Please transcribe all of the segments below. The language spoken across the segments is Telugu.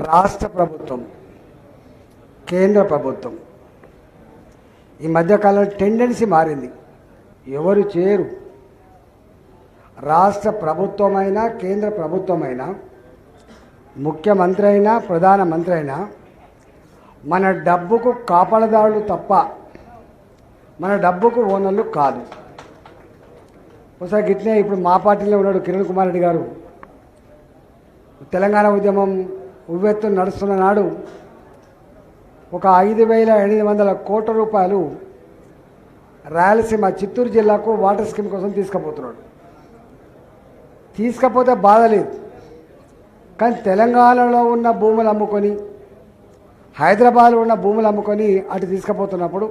రాష్ట్ర ప్రభుత్వం కేంద్ర ప్రభుత్వం. ఈ మధ్యకాలంలో టెండెన్సీ మారింది. ఎవరు చేయరు. రాష్ట్ర ప్రభుత్వమైనా కేంద్ర ప్రభుత్వమైనా ముఖ్యమంత్రి అయినా ప్రధానమంత్రి అయినా మన డబ్బుకు కాపాడదారులు తప్ప మన డబ్బుకు ఓనర్లు కాదు. ఒకసారి గిట్లే ఇప్పుడు మా పార్టీలో ఉన్నాడు కిరణ్ కుమార్ రెడ్డి గారు. తెలంగాణ ఉద్యమం ఉవ్వెత్తు నడుస్తున్న నాడు ఒక ఐదు వేల ఎనిమిది వందల కోట్ల రూపాయలు రాయలసీమ చిత్తూరు జిల్లాకు వాటర్ స్కీమ్ కోసం తీసుకుపోతున్నాడు. తీసుకపోతే బాధ లేదు. కానీ తెలంగాణలో ఉన్న భూములు అమ్ముకొని హైదరాబాద్లో ఉన్న భూములు అమ్ముకొని అటు తీసుకుపోతున్నప్పుడు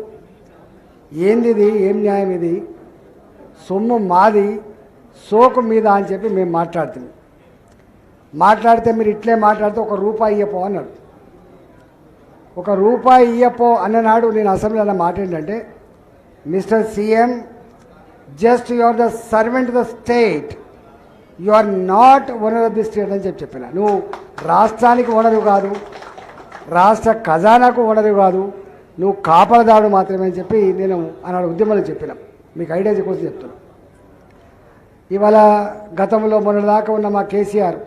ఏంది ఇది? ఏం న్యాయం ఇది? సొమ్ము మాది సోకు మీద అని చెప్పి మేము మాట్లాడుతున్నాం. మాట్లాడితే మీరు ఇట్లే మాట్లాడితే ఒక రూపాయి ఇయ్యపో అన్నాడు. ఒక రూపాయి ఇయ్యపో అన్ననాడు నేను అసెంబ్లీలో మాట ఏంటంటే mister CM just you are the servant the state you are not owner of the state అని చెప్పి చెప్పిన. నువ్వు రాష్ట్రానికి ఓనరు కాదు రాష్ట్ర ఖజానాకు ఓనరు కాదు నువ్వు కాపలదాడు మాత్రమే అని చెప్పి నేను ఆనాడు ఉద్యమంలో చెప్పిన. మీకు ఐడియా కోసం చెప్తున్నా. ఇవాళ గతంలో మొన్నటిదాకా ఉన్న మా కేసీఆర్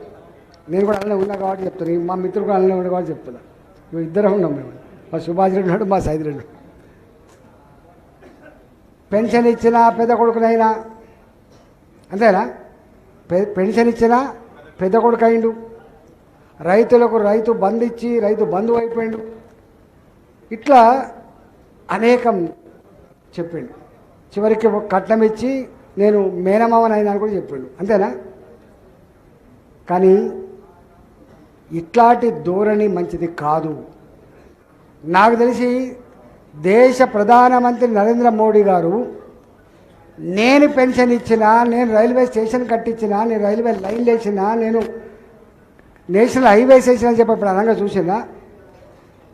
నేను కూడా అలానే ఉన్నా కాబట్టి చెప్తాను మా మిత్రుడు కూడా అలానే ఉన్నా కాబట్టి చెప్తున్నా. మేము ఇద్దరం ఉన్నాం మేము. మా సుభాష్ రెడ్డి ఉన్నాడు మా సైద్ రెడ్డి పెన్షన్ ఇచ్చినా పెద్ద కొడుకునైనా అంతేనా? పె- పెన్షన్ ఇచ్చినా పెద్ద కొడుకు అయిండు రైతులకు రైతు బంధు ఇచ్చి రైతు బంధు అయిపోయిండు. ఇట్లా అనేకం చెప్పిండు. చివరికి కట్నం ఇచ్చి నేను మేనమావనైనా అయినా కూడా చెప్పిండు. అంతేనా? కానీ ఇట్లాంటి ధోరణి మంచిది కాదు. నాకు తెలిసి దేశ ప్రధానమంత్రి నరేంద్ర మోడీ గారు నేను పెన్షన్ ఇచ్చినా నేను రైల్వే స్టేషన్ కట్టించినా నేను రైల్వే లైన్లు వేసినా నేను నేషనల్ హైవేస్ స్టేషన్ అని చెప్పి ఇప్పుడు అనగా చూసినా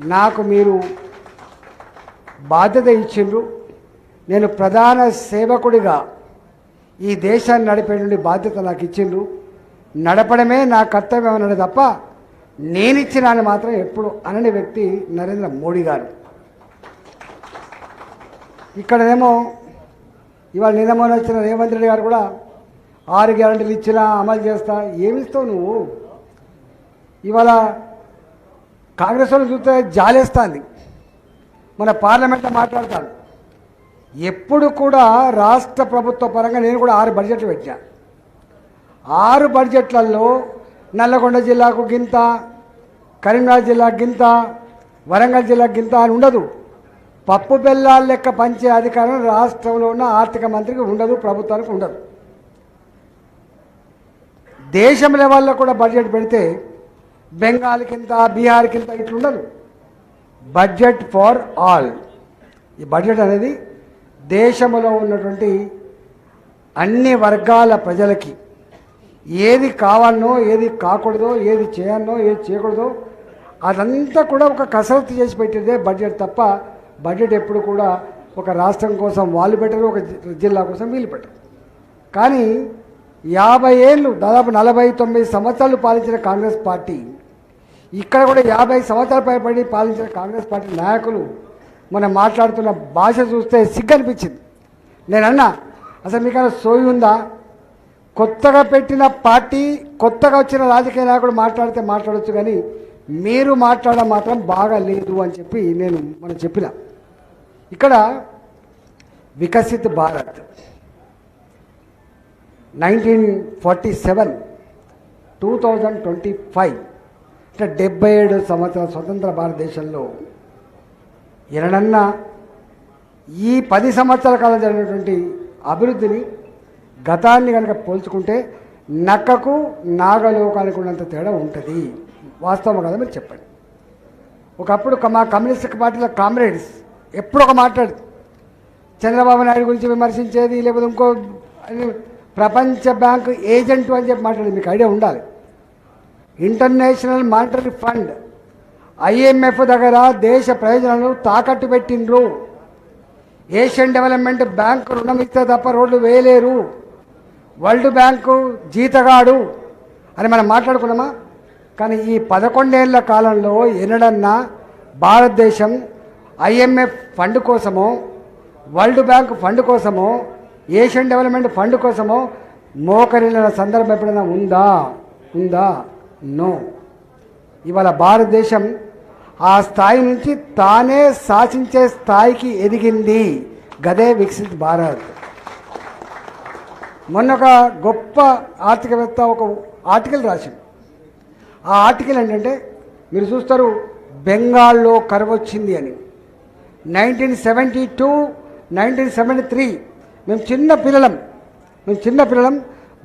నాకు మీరు బాధ్యత ఇచ్చిండ్రు. నేను ప్రధాన సేవకుడిగా ఈ దేశాన్ని నడిపే నుండి బాధ్యత నాకు ఇచ్చిండ్రు. నడపడమే నా కర్తవ్యం అన్నది తప్ప నేను ఇచ్చినాను మాత్రం ఎప్పుడు అనని వ్యక్తి నరేంద్ర మోడీ గారు. ఇక్కడనేమో ఇవాళ నిన్న వచ్చిన రేవంత్ రెడ్డి గారు కూడా ఆరు గ్యారంటీలు ఇచ్చినా అమలు చేస్తా ఏమిస్తావు నువ్వు? ఇవాళ కాంగ్రెస్ వాళ్ళు చూస్తే జాలేస్తుంది. మన పార్లమెంట్లో మాట్లాడతాడు ఎప్పుడు కూడా రాష్ట్ర ప్రభుత్వ పరంగా నేను కూడా ఆరు బడ్జెట్లు పెట్టా ఆరు బడ్జెట్లలో నల్లగొండ జిల్లాకు గింత కరీంనగర్ జిల్లాకు గింత వరంగల్ జిల్లాకు గింత అని ఉండదు. పప్పు బెల్లాల లెక్క పంచే అధికారం రాష్ట్రంలో ఉన్న ఆర్థిక మంత్రికి ఉండదు ప్రభుత్వానికి ఉండదు. దేశం లెవెల్లో కూడా బడ్జెట్ పెడితే బెంగాల్ కింద బీహార్ కింద ఇట్లా ఉండదు బడ్జెట్ ఫార్ ఆల్. ఈ బడ్జెట్ అనేది దేశంలో ఉన్నటువంటి అన్ని వర్గాల ప్రజలకి ఏది కావాలనో ఏది కాకూడదో ఏది చేయాలనో ఏది చేయకూడదో అదంతా కూడా ఒక కసరత్తు చేసి పెట్టేదే బడ్జెట్ తప్ప బడ్జెట్ ఎప్పుడు కూడా ఒక రాష్ట్రం కోసం వాళ్ళు పెట్టరు ఒక జిల్లా కోసం వీళ్ళు పెట్టరు. కానీ యాభై ఏళ్ళు దాదాపు నలభై తొమ్మిది సంవత్సరాలు పాలించిన కాంగ్రెస్ పార్టీ ఇక్కడ కూడా యాభై సంవత్సరాల పైబడి పాలించిన కాంగ్రెస్ పార్టీ నాయకులు మనం మాట్లాడుతున్న భాష చూస్తే సిగ్గు అనిపించింది. నేను అసలు మీకు సోయి ఉందా? కొత్తగా పెట్టిన పార్టీ కొత్తగా వచ్చిన రాజకీయ నాయకుడు మాట్లాడితే మాట్లాడచ్చు కానీ మీరు మాట్లాడడం మాత్రం బాగా లేదు అని చెప్పి నేను మనం చెప్పిన. ఇక్కడ Viksit Bharat. Nineteen forty seven two thousand twenty five అంటే డెబ్బై ఏడు సంవత్సరాల స్వతంత్ర భారతదేశంలో ఎనడన్నా ఈ పది సంవత్సరాల కాలం జరిగినటువంటి అభివృద్ధిని గతాన్ని కనుక పోల్చుకుంటే నక్కకు నాగలోకానికి ఉన్నంత తేడా ఉంటుంది. వాస్తవం కదా మీరు చెప్పండి. ఒకప్పుడు మా కమ్యూనిస్ట్ పార్టీలో కామ్రేడ్స్ ఎప్పుడు ఒక మాట్లాడు చంద్రబాబు నాయుడు గురించి విమర్శించేది లేకపోతే ఇంకో ప్రపంచ బ్యాంకు ఏజెంట్ అని చెప్పి మాట్లాడేది మీకు ఐడియా ఉండాలి. ఇంటర్నేషనల్ మానిటరీ ఫండ్ ఐఎంఎఫ్ దగ్గర దేశ ప్రయోజనాలను తాకట్టు పెట్టిండ్రు. ఏషియన్ డెవలప్మెంట్ బ్యాంక్ రుణం ఇస్తే తప్ప రోడ్లు వేయలేరు. వరల్డ్ బ్యాంకు జీతగాడు అని మనం మాట్లాడుకున్నామా? కానీ ఈ పదకొండేళ్ళ కాలంలో ఎన్నడన్నా భారతదేశం ఐఎంఎఫ్ ఫండ్ కోసమో వరల్డ్ బ్యాంక్ ఫండ్ కోసమో ఏషియన్ డెవలప్మెంట్ ఫండ్ కోసమో మోకరిల్లిన సందర్భం ఎప్పుడైనా ఉందా? ఉందా? నో. ఇవాళ భారతదేశం ఆ స్థాయి నుంచి తానే శాసించే స్థాయికి ఎదిగింది గదే వికసిత్ భారత్. మొన్న ఒక గొప్ప ఆర్థికవేత్త ఒక ఆర్టికల్ రాసింది ఆ ఆర్టికల్ ఏంటంటే మీరు చూస్తారు బెంగాల్లో కరువు వచ్చింది అని. Nineteen seventy two nineteen seventy three మేము చిన్న పిల్లలం మేము చిన్న పిల్లలం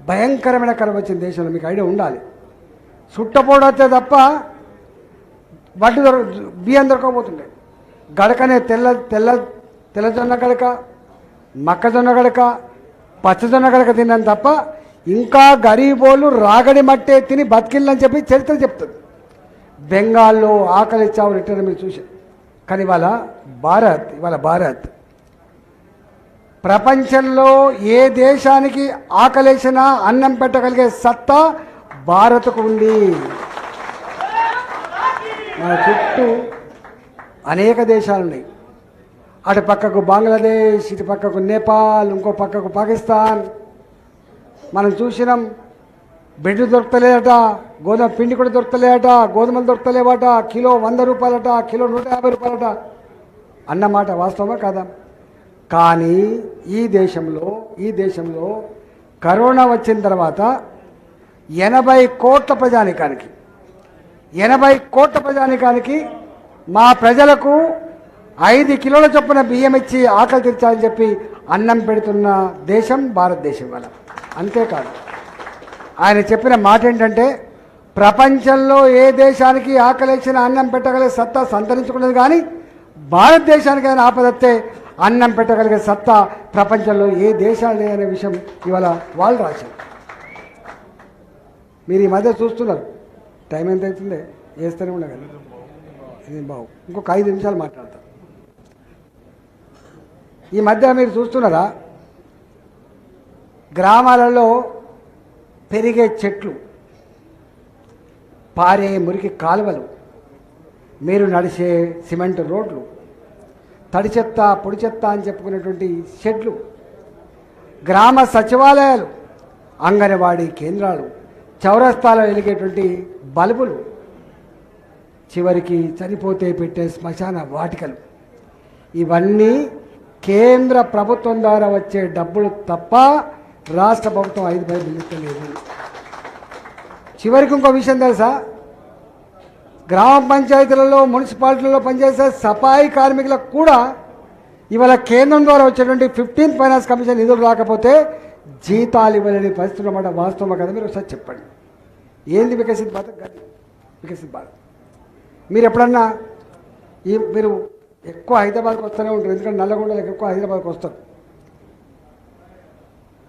భయంకరమైన కరువు వచ్చింది దేశంలో మీకు ఐడియా ఉండాలి. చుట్టపోడతే తప్ప వడ్డు దొరక బియ్యం దొరకకపోతుండే. గడకనే తెల్ల తెల్ల తెల్లజొన్న గడక మొక్కజొన్న గడక పచ్చజొన్న గడక తిన్నాను తప్ప ఇంకా గరీబోళ్ళు రాగడి మట్టే తిని బతికిల్లని చెప్పి చరిత్ర చెప్తుంది. బెంగాల్లో ఆకలి చావు రిటర్న్ మీరు చూసి కానీ ఇవాళ భారత్ ఇవాళ భారత్. ప్రపంచంలో ఏ దేశానికి ఆకలేసినా అన్నం పెట్టగలిగే సత్తా భారత్కు ఉంది. మన చుట్టూ అనేక దేశాలు ఉన్నాయి అటు పక్కకు బంగ్లాదేశ్ ఇటు పక్కకు నేపాల్ ఇంకో పక్కకు పాకిస్తాన్. మనం చూసినాం బెడ్ దొరకలేదట గోధుమ పిండి కూడా దొరకలేదట గోధుమలు దొరకలేవట కిలో వంద రూపాయలట కిలో నూట యాభై రూపాయలట. అన్నమాట వాస్తవమే కాదా? కానీ ఈ దేశంలో ఈ దేశంలో కరోనా వచ్చిన తర్వాత ఎనభై కోట్ల ప్రజానికానికి ఎనభై కోట్ల ప్రజానికానికి మా ప్రజలకు ఐదు కిలోల చొప్పున బియ్యం ఇచ్చి ఆకలి తీర్చాలని చెప్పి అన్నం పెడుతున్న దేశం భారతదేశం వల్ల అంతేకాదు. ఆయన చెప్పిన మాట ఏంటంటే ప్రపంచంలో ఏ దేశానికి ఆకలేసిన అన్నం పెట్టగలిగే సత్తా సంతరించుకున్నది కానీ భారతదేశానికి ఆయన ఆపదత్తే అన్నం పెట్టగలిగే సత్తా ప్రపంచంలో ఏ దేశాలు లేదనే విషయం ఇవాళ వాళ్ళు రాశారు. మీరు ఈ మధ్య చూస్తున్నారు. టైం ఎంత అవుతుంది? వేస్తూనే ఉండగలరు ఇది బాగు ఇంకొక ఐదు నిమిషాలు మాట్లాడతాను ఈ మధ్య మీరు చూస్తున్నారా గ్రామాలలో పెరిగే చెట్లు పారే మురికి కాలువలు మీరు నడిచే సిమెంట్ రోడ్లు తడి చెత్త పొడి చెత్త అని చెప్పుకునేటువంటి షెడ్లు గ్రామ సచివాలయాలు అంగన్వాడీ కేంద్రాలు చౌరస్తాలో వెలిగేటువంటి బల్బులు చివరికి చనిపోతే పెట్టే శ్మశాన వాటికలు. ఇవన్నీ కేంద్ర ప్రభుత్వం ద్వారా వచ్చే డబ్బులు తప్ప రాష్ట్ర ప్రభుత్వం ఐదు పది నిలుస్తలేదు చివరికి ఇంకో విషయం తెలుసా? గ్రామ పంచాయతీలలో మున్సిపాలిటీలలో పనిచేసే సఫాయి కార్మికులకు కూడా ఇవాళ కేంద్రం ద్వారా వచ్చేటువంటి ఫిఫ్టీన్త్ ఫైనాన్స్ కమిషన్ నిధులు రాకపోతే జీతాలు ఇవ్వలేని పరిస్థితులు అన్నమాట వాస్తవం కదా మీరు ఒకసారి చెప్పండి. ఏంది వికసిత్ భారత్? గది వికసిత్ భారత్. మీరు ఎప్పుడన్నా ఈ మీరు ఎక్కువ హైదరాబాద్కి వస్తూనే ఉంటారు. ఎందుకంటే నల్లగొండలకు ఎక్కువ హైదరాబాద్కి వస్తారు.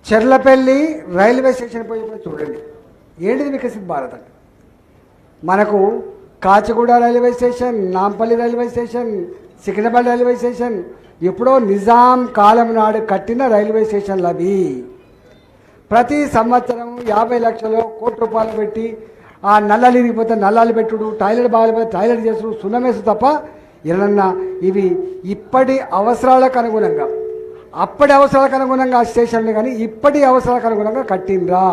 చెర్లపల్లి రైల్వే స్టేషన్ పోయినప్పుడు చూడండి. ఏంటిది వికసిత్ భారత్ అంటే? మనకు Kacheguda railway station Nampally railway station Secunderabad railway station ఎప్పుడో నిజాం కాలం నాడు కట్టిన రైల్వే స్టేషన్లు అవి. ప్రతి సంవత్సరం యాభై లక్షలు కోటి రూపాయలు పెట్టి ఆ నల్లలు ఇరిగిపోతే నల్లాలు పెట్టుడు టాయిలెట్ బాగాలిపోతే టాయిలెట్ చేసుడు సున్నమేసు తప్ప ఎలన్నా ఇవి ఇప్పటి అవసరాలకు అనుగుణంగా. అప్పటి అవసరాలకు అనుగుణంగా స్టేషన్లు కానీ ఇప్పటి అవసరాలకు అనుగుణంగా కట్టిండ్రా.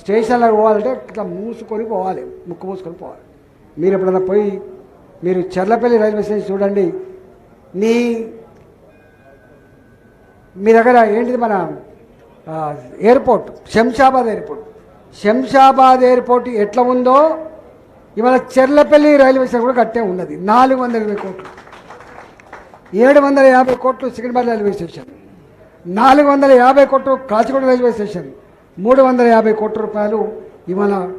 స్టేషన్లకు పోవాలంటే ఇట్లా మూసుకొని పోవాలి ముక్కు మూసుకొని పోవాలి. మీరు ఎప్పుడైనా పోయి మీరు చెర్లపల్లి రైల్వే స్టేషన్ చూడండి. నీ మీ దగ్గర ఏంటిది మన airport Shamshabad airport. Shamshabad airport ఎట్లా ఉందో ఇవాళ చెర్లపల్లి రైల్వే స్టేషన్ కూడా కట్టే ఉన్నది. నాలుగు వందల ఇరవై కోట్లు. ఏడు వందల యాభై కోట్లు సికింద్రాబాద్ రైల్వే స్టేషన్. నాలుగు వందల యాభై కోట్లు కాచిగూడ రైల్వే స్టేషన్. మూడు వందల యాభై కోట్ల రూపాయలు ఇవాళ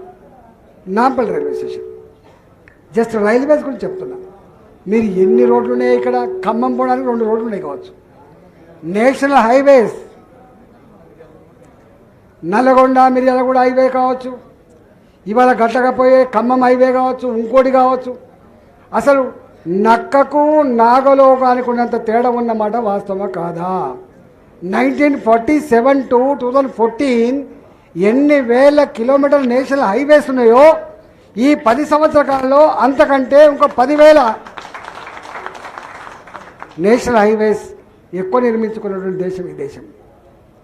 Nampally railway station. Just railways గురించి చెప్తున్నా. మీరు ఎన్ని రోడ్లు ఉన్నాయి ఇక్కడ? ఖమ్మం పోవడానికి రెండు రోడ్లు ఉన్నాయి కావచ్చు. National highways. Nalgonda Miryalaguda highway కావచ్చు. ఇవాళ గట్టకపోయే ఖమ్మం హైవే కావచ్చు ఇంకోటి కావచ్చు. అసలు నక్కకు నాగలోకానికి ఉన్నంత తేడా ఉన్నమాట వాస్తవమా కాదా? Nineteen forty seven to two thousand fourteen ఎన్ని వేల కిలోమీటర్ల నేషనల్ హైవేస్ ఉన్నాయో ఈ పది సంవత్సరాల కాలంలో అంతకంటే ఇంకో పదివేల నేషనల్ హైవేస్ ఎక్కువ నిర్మించుకున్నటువంటి దేశం ఈ దేశం.